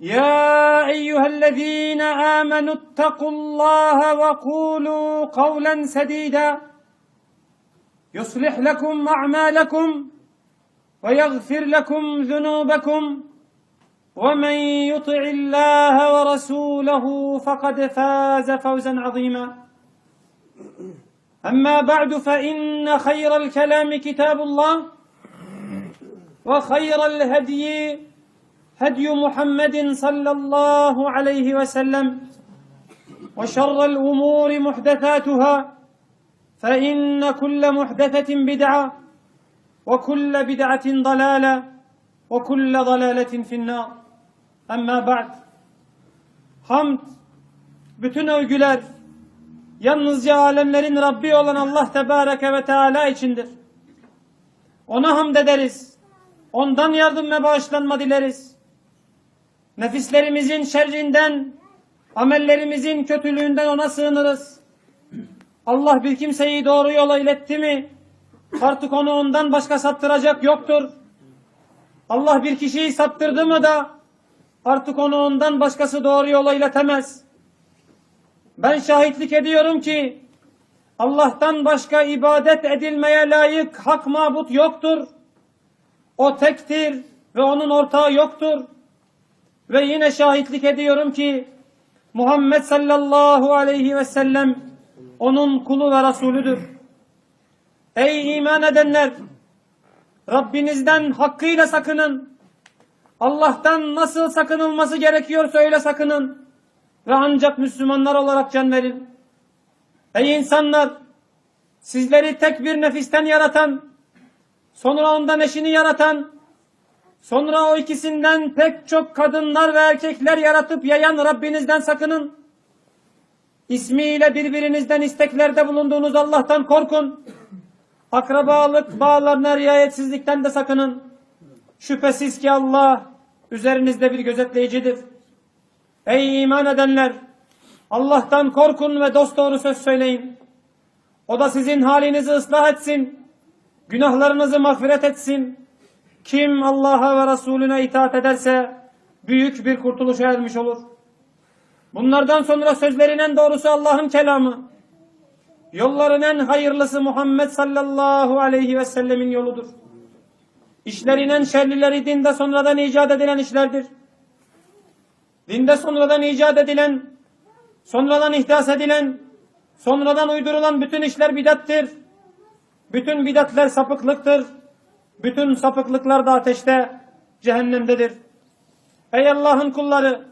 يا أيها الذين آمنوا اتقوا الله وقولوا قولا سديدا يصلح لكم أعمالكم ويغفر لكم ذنوبكم ومن يطع الله ورسوله فقد فاز فوزا عظيما أما بعد فإن خير الكلام كتاب الله وخير الهدي هدي محمد صلى الله عليه وسلم وشر الامور محدثاتها فان كل محدثه بدعه وكل بدعه ضلاله وكل ضلاله في النار اما بعد hamd bütün övgüler yalnızca alemlerin Rabbi olan Allah Tebareke ve Teala içindir. Ona hamd ederiz. Ondan yardım ve bağışlanma dileriz. Nefislerimizin şerrinden, amellerimizin kötülüğünden ona sığınırız. Allah bir kimseyi doğru yola iletti mi, artık onu ondan başka saptıracak yoktur. Allah bir kişiyi saptırdı mı da, artık onu ondan başkası doğru yola iletemez. Ben şahitlik ediyorum ki, Allah'tan başka ibadet edilmeye layık hak mabut yoktur. O tektir ve onun ortağı yoktur. Ve yine şahitlik ediyorum ki Muhammed sallallahu aleyhi ve sellem onun kulu ve Resulüdür. Ey iman edenler! Rabbinizden hakkıyla sakının. Allah'tan nasıl sakınılması gerekiyorsa öyle sakının. Ve ancak Müslümanlar olarak can verin. Ey insanlar! Sizleri tek bir nefisten yaratan, sonra ondan eşini yaratan, Sonra o ikisinden pek çok kadınlar ve erkekler yaratıp yayan Rabbinizden sakının. İsmiyle birbirinizden isteklerde bulunduğunuz Allah'tan korkun. Akrabalık bağlarına riayetsizlikten de sakının. Şüphesiz ki Allah üzerinizde bir gözetleyicidir. Ey iman edenler! Allah'tan korkun ve dosdoğru söz söyleyin. O da sizin halinizi ıslah etsin. Günahlarınızı mağfiret etsin. Kim Allah'a ve Resulüne itaat ederse büyük bir kurtuluşa ermiş olur. Bunlardan sonra sözlerin en doğrusu Allah'ın kelamı. Yolların en hayırlısı Muhammed sallallahu aleyhi ve sellemin yoludur. İşlerin en şerlileri dinde sonradan icat edilen işlerdir. Dinde sonradan icat edilen, sonradan ihdas edilen, sonradan uydurulan bütün işler bidattir. Bütün bidatler sapıklıktır. Bütün sapıklıklar da ateşte, cehennemdedir. Ey Allah'ın kulları!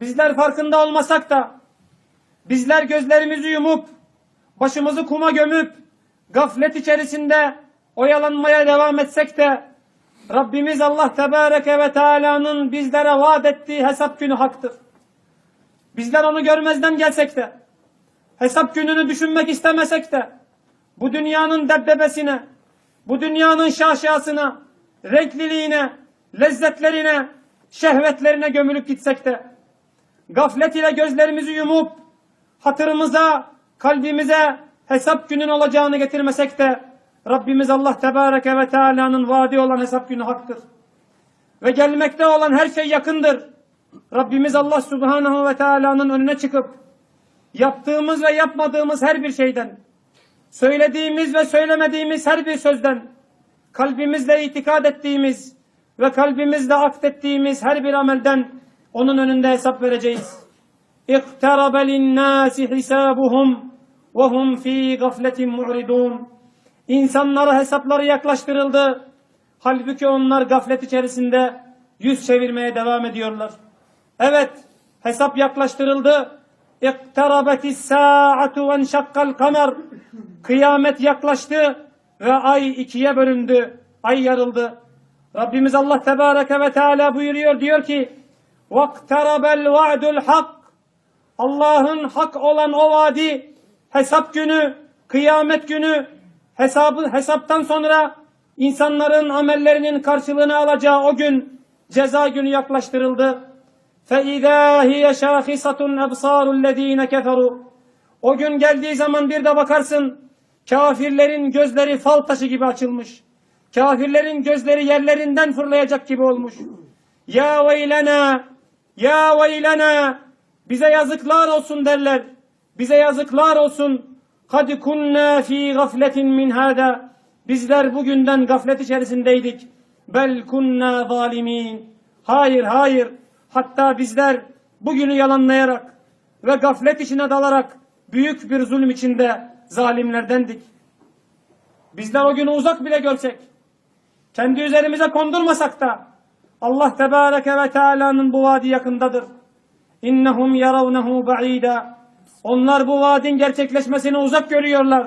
Bizler farkında olmasak da, bizler gözlerimizi yumup, başımızı kuma gömüp, gaflet içerisinde oyalanmaya devam etsek de, Rabbimiz Allah Tebareke ve Teala'nın bizlere vaat ettiği hesap günü haktır. Bizler onu görmezden gelsek de, hesap gününü düşünmek istemesek de, bu dünyanın debdebesine, bu dünyanın şaşasına, renkliliğine, lezzetlerine, şehvetlerine gömülüp gitsek de, gaflet ile gözlerimizi yumup, hatırımıza, kalbimize hesap günün olacağını getirmesek de Rabbimiz Allah Tebareke ve Teala'nın vaadi olan hesap günü haktır. Ve gelmekte olan her şey yakındır. Rabbimiz Allah Subhanahu ve Teala'nın önüne çıkıp yaptığımız ve yapmadığımız her bir şeyden, söylediğimiz ve söylemediğimiz her bir sözden, kalbimizle itikad ettiğimiz ve kalbimizle akdettiğimiz her bir amelden onun önünde hesap vereceğiz. اِقْتَرَبَ لِلنَّاسِ حِسَابُهُمْ وَهُمْ ف۪ي غَفْلَةٍ مُعْرِضُونَ İnsanlara hesapları yaklaştırıldı. Halbuki onlar gaflet içerisinde yüz çevirmeye devam ediyorlar. Evet, hesap yaklaştırıldı. اِقْتَرَبَتِ السَّاعَةُ وَانْشَقَّ الْقَمَرِ Kıyamet yaklaştı ve ay ikiye bölündü. Ay yarıldı. Rabbimiz Allah Tebareke ve Teala buyuruyor diyor ki وَاقْتَرَبَ الْوَعْدُ الْحَقِّ Allah'ın hak olan o vaadi hesap günü, kıyamet günü hesabı hesaptan sonra insanların amellerinin karşılığını alacağı o gün ceza günü yaklaştırıldı. فَاِذَا هِيَ شَاخِصَةٌ اَبْصَارُ الَّذ۪ينَ كَفَرُوا O gün geldiği zaman bir de bakarsın kafirlerin gözleri fal taşı gibi açılmış. Kafirlerin gözleri yerlerinden fırlayacak gibi olmuş. Ya veylena, ya veylena, bize yazıklar olsun derler. Bize yazıklar olsun. Kad kunna fi gafletin min hada. Bizler bugünden gaflet içerisindeydik. Bel kunna zalimin. Hayır, hayır. Hatta bizler bugünü yalanlayarak ve gaflet içine dalarak büyük bir zulüm içinde zalimlerdendik. Bizler o günü uzak bile görsek, kendi üzerimize kondurmasak da Allah Tebareke ve Teala'nın bu vaadi yakındadır. İnnehum yaravnehu ba'ida. Onlar bu vaadin gerçekleşmesini uzak görüyorlar.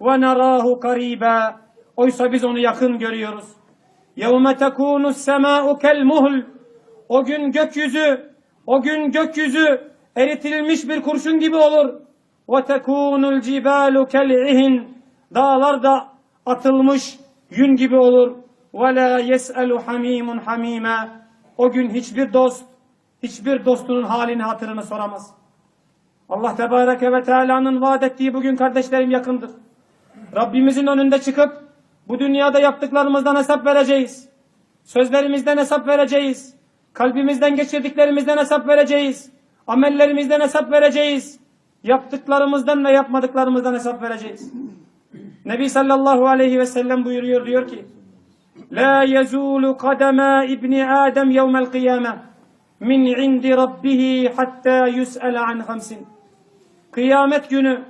Ve narahu kariba. Oysa biz onu yakın görüyoruz. Yevme tekunu sema'u kel muhl. O gün gökyüzü, o gün gökyüzü eritilmiş bir kurşun gibi olur. Cibalu kel ihin. Dağlar da atılmış yün gibi olur. La yes'elu hamimun hamima. O gün hiçbir dost, hiçbir dostunun halini hatırını soramaz. Allah Tebareke ve Teala'nın vaat ettiği bugün kardeşlerim yakındır. Rabbimizin önünde çıkıp bu dünyada yaptıklarımızdan hesap vereceğiz. Sözlerimizden hesap vereceğiz. Kalbimizden geçirdiklerimizden hesap vereceğiz. Amellerimizden hesap vereceğiz. Yaptıklarımızdan ve yapmadıklarımızdan hesap vereceğiz. Nebi sallallahu aleyhi ve sellem buyuruyor diyor ki La yezulu kadema ibni Adem yevmel kıyame min indi rabbihi hatta yus'ele an hamsin. Kıyamet günü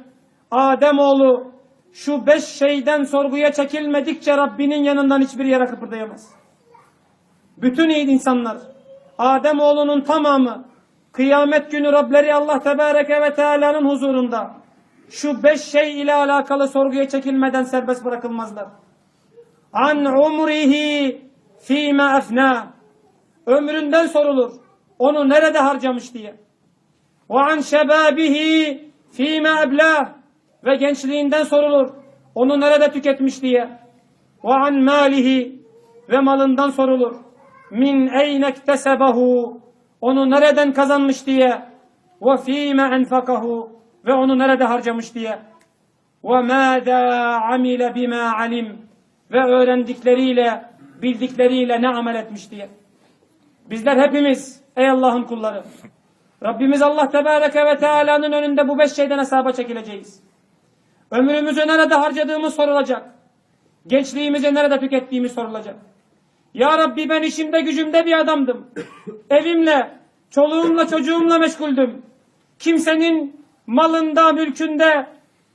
Ademoğlu şu beş şeyden sorguya çekilmedikçe Rabbinin yanından hiçbir yere kıpırdayamaz. Bütün iyi insanlar, Ademoğlunun tamamı kıyamet günü Rableri Allah Tebareke ve Teala'nın huzurunda şu beş şey ile alakalı sorguya çekilmeden serbest bırakılmazlar. An umrihi fîme efnâ. Ömründen sorulur. Onu nerede harcamış diye. Ve an şebabihi fîme eblâh. Ve gençliğinden sorulur. Onu nerede tüketmiş diye. Ve an malihi. Ve malından sorulur. Min eyne iktesebehu. Onu nereden kazanmış diye. Ve fîme enfakahu. Ve onu nerede harcamış diye. Ve mâdâ amile bimâ alim. Ve öğrendikleriyle, bildikleriyle ne amel etmiş diye. Bizler hepimiz ey Allah'ın kulları. Rabbimiz Allah Tebareke ve Teala'nın önünde bu beş şeyden hesaba çekileceğiz. Ömrümüzü nerede harcadığımız sorulacak. Gençliğimizi nerede tükettiğimiz sorulacak. Ya Rabbi ben işimde gücümde bir adamdım. Evimle, çoluğumla çocuğumla meşguldüm. Kimsenin malında, mülkünde,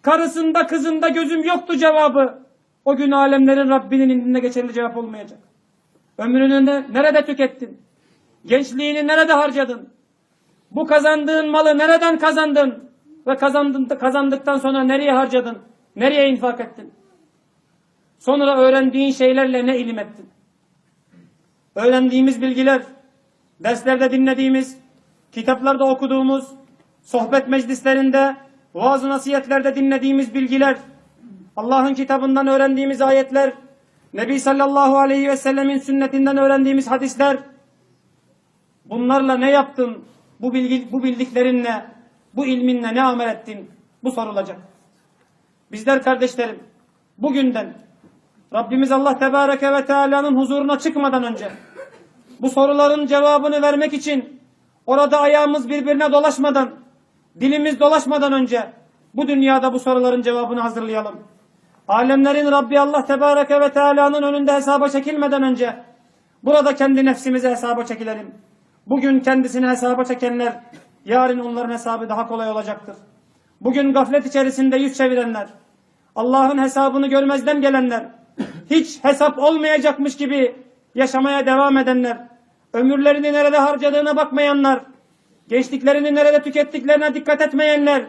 karısında, kızında gözüm yoktu cevabı. O gün alemlerin Rabbinin indinde geçerli cevap olmayacak. Ömrünü ne- nerede tükettin? Gençliğini nerede harcadın? Bu kazandığın malı nereden kazandın? Ve kazandın, kazandıktan sonra nereye harcadın? Nereye infak ettin? Sonra öğrendiğin şeylerle ne ilim ettin? Öğrendiğimiz bilgiler, derslerde dinlediğimiz, kitaplarda okuduğumuz, sohbet meclislerinde, vaaz nasihatlerde dinlediğimiz bilgiler, Allah'ın kitabından öğrendiğimiz ayetler, Nebi sallallahu aleyhi ve sellemin sünnetinden öğrendiğimiz hadisler, bunlarla ne yaptın? Bu bilgi, bu bildiklerinle, bu ilminle ne amel ettin? Bu sorulacak. Bizler kardeşlerim bugünden Rabbimiz Allah Tebareke ve Teala'nın huzuruna çıkmadan önce bu soruların cevabını vermek için orada ayağımız birbirine dolaşmadan, dilimiz dolaşmadan önce bu dünyada bu soruların cevabını hazırlayalım. Alemlerin Rabbi Allah Tebareke ve Teala'nın önünde hesaba çekilmeden önce burada kendi nefsimize hesaba çekilelim. Bugün kendisine hesaba çekenler yarın onların hesabı daha kolay olacaktır. Bugün gaflet içerisinde yüz çevirenler, Allah'ın hesabını görmezden gelenler, hiç hesap olmayacakmış gibi yaşamaya devam edenler, ömürlerini nerede harcadığına bakmayanlar, gençliklerini nerede tükettiklerine dikkat etmeyenler,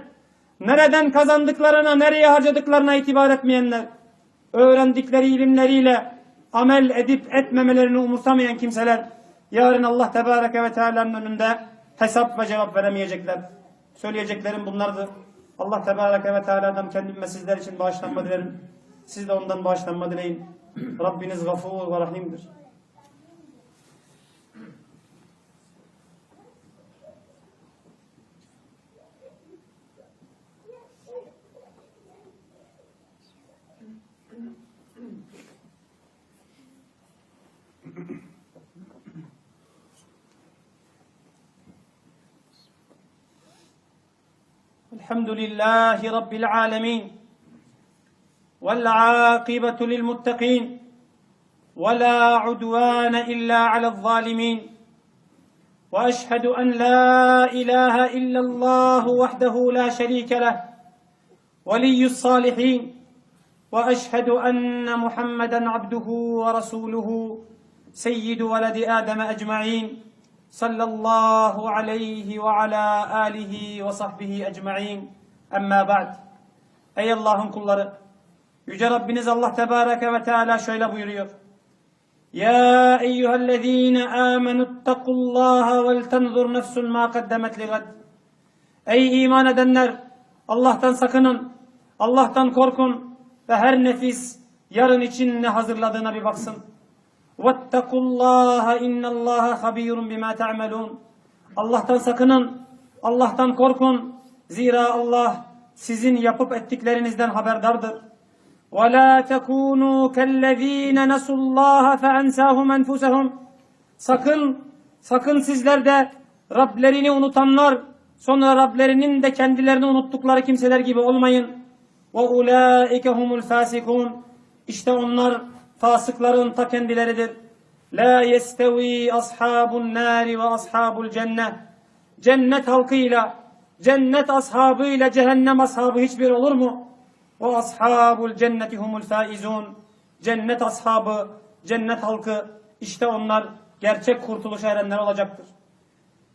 nereden kazandıklarına, nereye harcadıklarına itibar etmeyenler, öğrendikleri ilimleriyle amel edip etmemelerini umursamayan kimseler, yarın Allah Tebareke ve Teala'nın önünde hesap ve cevap veremeyecekler. Söyleyeceklerim bunlardı. Allah Tebareke ve Teala'dan kendim ve sizler için bağışlanma dilerim. Siz de ondan bağışlanma dileyin. Rabbiniz gafur ve rahimdir. الحمد لله رب العالمين والعاقبة للمتقين ولا عدوان إلا على الظالمين وأشهد أن لا إله إلا الله وحده لا شريك له ولي الصالحين وأشهد أن محمدا عبده ورسوله سيد ولد آدم أجمعين صلى الله عليه وعلى آله وصحبه ecmaîn. Emma ba'd. Ey Allah'ın kulları. Yüce Rabbiniz Allah Tebareke ve Teala şöyle buyuruyor. Ya eyyühellezîne âmenüttekullâhe vel tenzur nefsun mâ kaddemet ligad. Ey iman edenler! Allah'tan sakının. Allah'tan korkun. Ve her nefis yarın için ne hazırladığına bir baksın. وَاتَّقُوا اللّٰهَ اِنَّ اللّٰهَ خَب۪يرٌ بِمَا تَعْمَلُونَ Allah'tan sakının, Allah'tan korkun. Zira Allah sizin yapıp ettiklerinizden haberdardır. وَلَا تَكُونُوا كَالَّذ۪ينَ نَسُوا اللّٰهَ فَاَنْسَاهُمْ اَنْفُسَهُمْ Sakın, sakın sizler de Rablerini unutanlar, sonra Rablerinin de kendilerini unuttukları kimseler gibi olmayın. وَاُولَٰئِكَ هُمُ الْفَاسِقُونَ İşte onlar fasıkların ta kendileridir. La yestevi ashabun nari ve ashabul cennet. Cennet halkıyla, cennet ashabıyla cehennem ashabı hiçbir olur mu? O ashabul cenneti humul faizun. Cennet ashabı, cennet halkı işte onlar gerçek kurtuluşa erenler olacaktır.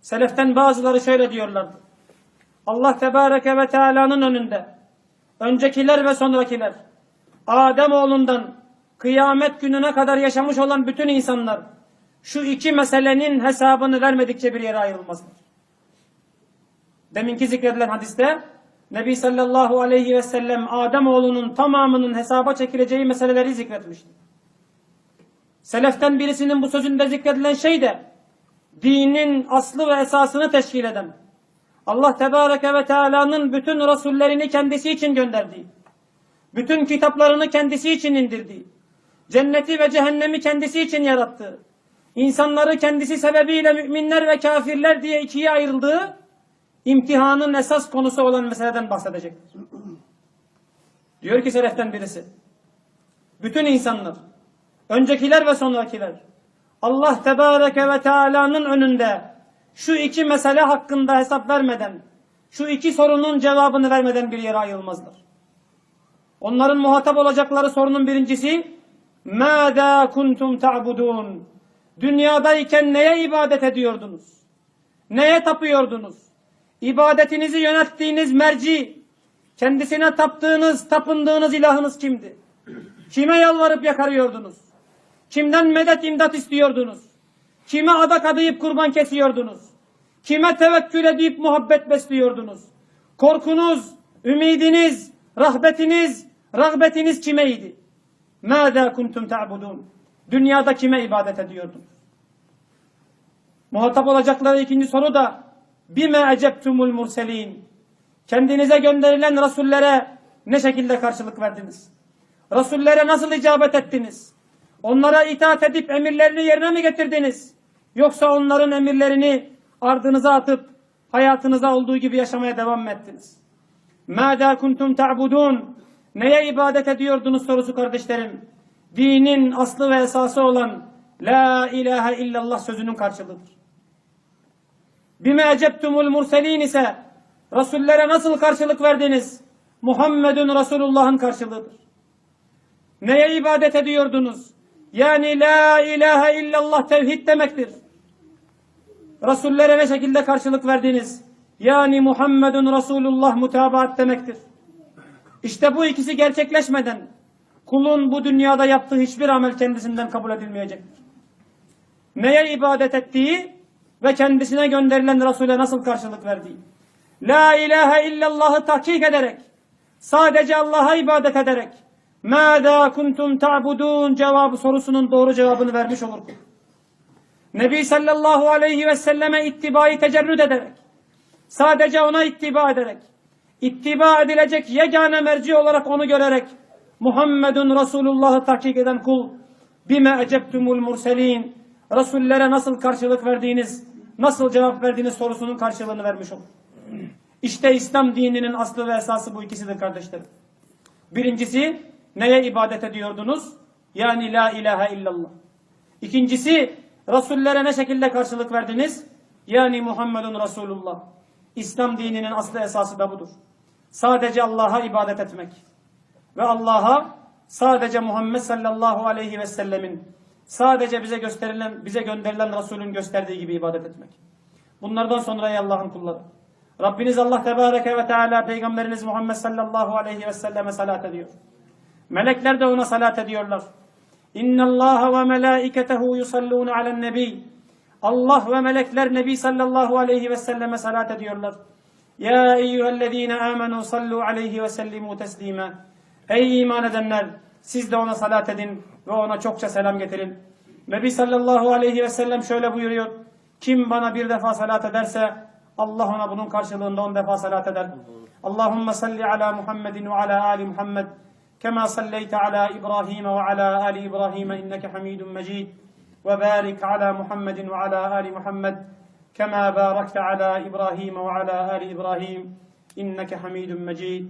Seleften bazıları şöyle diyorlardı. Allah Tebareke ve Teala'nın önünde öncekiler ve sonrakiler Adem oğlundan kıyamet gününe kadar yaşamış olan bütün insanlar şu iki meselenin hesabını vermedikçe bir yere ayrılmazlar. Deminki zikredilen hadiste Nebi sallallahu aleyhi ve sellem Adem oğlunun tamamının hesaba çekileceği meseleleri zikretmişti. Seleften birisinin bu sözünde zikredilen şey de dinin aslı ve esasını teşkil eden Allah Tebareke ve Teala'nın bütün rasullerini kendisi için gönderdiği, bütün kitaplarını kendisi için indirdiği, cenneti ve cehennemi kendisi için yarattı. İnsanları kendisi sebebiyle müminler ve kafirler diye ikiye ayrıldığı imtihanın esas konusu olan meseleden bahsedecektir. Diyor ki seleften birisi. Bütün insanlar, öncekiler ve sonrakiler Allah Tebareke ve Teala'nın önünde şu iki mesele hakkında hesap vermeden, şu iki sorunun cevabını vermeden bir yere ayrılmazlar. Onların muhatap olacakları sorunun birincisi مَاذَا kuntum ta'budun? Dünyadayken neye ibadet ediyordunuz? Neye tapıyordunuz? İbadetinizi yönettiğiniz merci, kendisine taptığınız, tapındığınız ilahınız kimdi? Kime yalvarıp yakarıyordunuz? Kimden medet imdat istiyordunuz? Kime adak adayıp kurban kesiyordunuz? Kime tevekkül edip muhabbet besliyordunuz? Korkunuz, ümidiniz, rahbetiniz, rağbetiniz kimeydi? Mâdâ kuntum ta'budun? Dünyada kime ibadet ediyordunuz? Muhatap olacakları ikinci soru da bime eceptumul murselin. Kendinize gönderilen rasullere ne şekilde karşılık verdiniz? Rasullere nasıl icabet ettiniz? Onlara itaat edip emirlerini yerine mi getirdiniz? Yoksa onların emirlerini ardınıza atıp hayatınıza olduğu gibi yaşamaya devam mı ettiniz? Mâdâ kuntum ta'budun. Neye ibadet ediyordunuz sorusu kardeşlerim. Dinin aslı ve esası olan La ilahe illallah sözünün karşılığıdır. Bime eceptumul murselin ise Resullere nasıl karşılık verdiniz? Muhammedun Resulullah'ın karşılığıdır. Neye ibadet ediyordunuz? Yani la ilahe illallah tevhid demektir. Resullere ne şekilde karşılık verdiniz? Yani Muhammedun Resulullah mutabaat demektir. İşte bu ikisi gerçekleşmeden kulun bu dünyada yaptığı hiçbir amel kendisinden kabul edilmeyecektir. Neye ibadet ettiği ve kendisine gönderilen Resul'e nasıl karşılık verdiği. La ilahe illallah'ı tahkik ederek, sadece Allah'a ibadet ederek, Mâdâ kuntum ta'budûn cevabı sorusunun doğru cevabını vermiş olur. Nebi sallallahu aleyhi ve selleme ittibayı tecerrüd ederek, sadece ona ittiba ederek, ittiba edilecek yegane merci olarak onu görerek, Muhammedun Resulullah'ı tahkik eden kul, bime eceptumul murselin, Resullere nasıl karşılık verdiğiniz, nasıl cevap verdiğiniz sorusunun karşılığını vermiş olur. İşte İslam dininin aslı ve esası bu ikisidir kardeşlerim. Birincisi neye ibadet ediyordunuz? Yani la ilahe illallah. İkincisi Resullere ne şekilde karşılık verdiniz? Yani Muhammedun Resulullah. İslam dininin aslı esası da budur. Sadece Allah'a ibadet etmek. Ve Allah'a sadece Muhammed sallallahu aleyhi ve sellemin sadece bize gösterilen, bize gönderilen Resulün gösterdiği gibi ibadet etmek. Bunlardan sonra ey Allah'ın kulları. Rabbiniz Allah Tebareke ve Teala Peygamberiniz Muhammed sallallahu aleyhi ve selleme salat ediyor. Melekler de ona salat ediyorlar. İnna Allah ve melaiketehu yusalluna alen nebi. Allah ve melekler Nebi sallallahu aleyhi ve selleme salat ediyorlar. Ya eyyühellezine amenu sallu aleyhi ve sellimu teslima. Ey iman edenler siz de ona salat edin ve ona çokça selam getirin. Nebi sallallahu aleyhi ve sellem şöyle buyuruyor. Kim bana bir defa salat ederse Allah ona bunun karşılığında on defa salat eder. Allahumme salli ala Muhammedin ve ala ali Muhammed. Kema salleyte ala İbrahim ve ala ali İbrahim inneke hamidun mecid. Ve barik ala Muhammedin ve ala ali Muhammed. Kema barakte ala İbrahim ve ala ali İbrahim inneke hamidun mecid.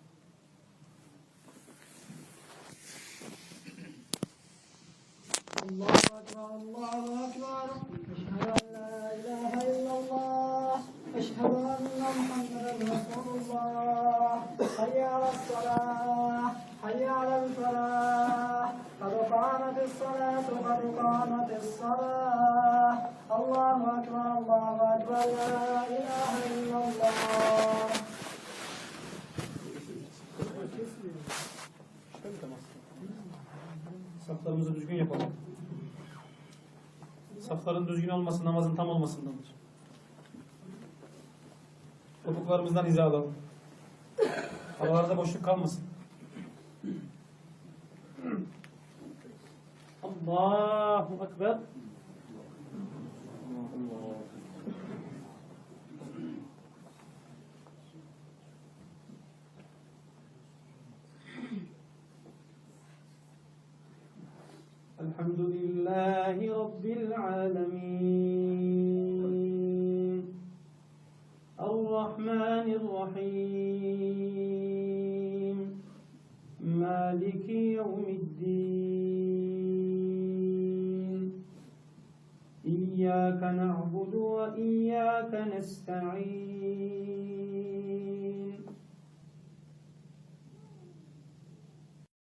الله أكبر الله أكبر أشهد أن لا إله إلا الله أشهد أن محمدا رسول الله حي على الصلاة حي على الفلاح قد قامت الصلاة قد قامت الصلاة الله أكبر الله أكبر لا إله إلا الله Saflarımızı düzgün yapalım. Safların düzgün olması namazın tam olmasındandır. Topuklarımızdan hiza alalım. Aralarda boşluk kalmasın. Allahu Ekber. نستعين